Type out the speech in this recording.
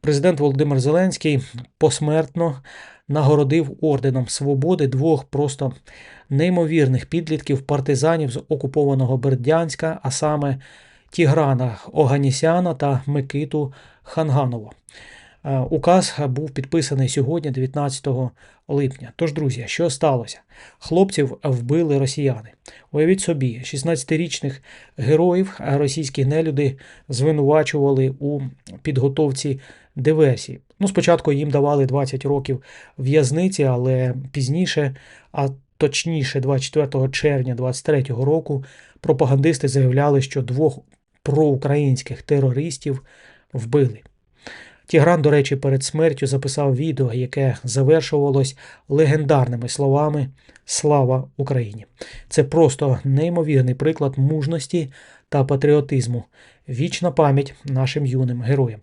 Президент Володимир Зеленський посмертно нагородив орденом свободи двох просто неймовірних підлітків партизанів з окупованого Бердянська, а саме Тіграна Оганісяна та Микиту Ханганова. Е, Указ був підписаний сьогодні, 19 липня. Тож, друзі, що сталося? Хлопців вбили росіяни. Уявіть собі, 16-річних героїв російські нелюди звинувачували у підготовці диверсії. Ну, спочатку їм давали 20 років в'язниці, але пізніше, а точніше, 24 червня 23 року, пропагандисти заявляли, що двох проукраїнських терористів вбили. Тігран, до речі, перед смертю записав відео, яке завершувалось легендарними словами Слава Україні! Це просто неймовірний приклад мужності та патріотизму. Вічна пам'ять нашим юним героям.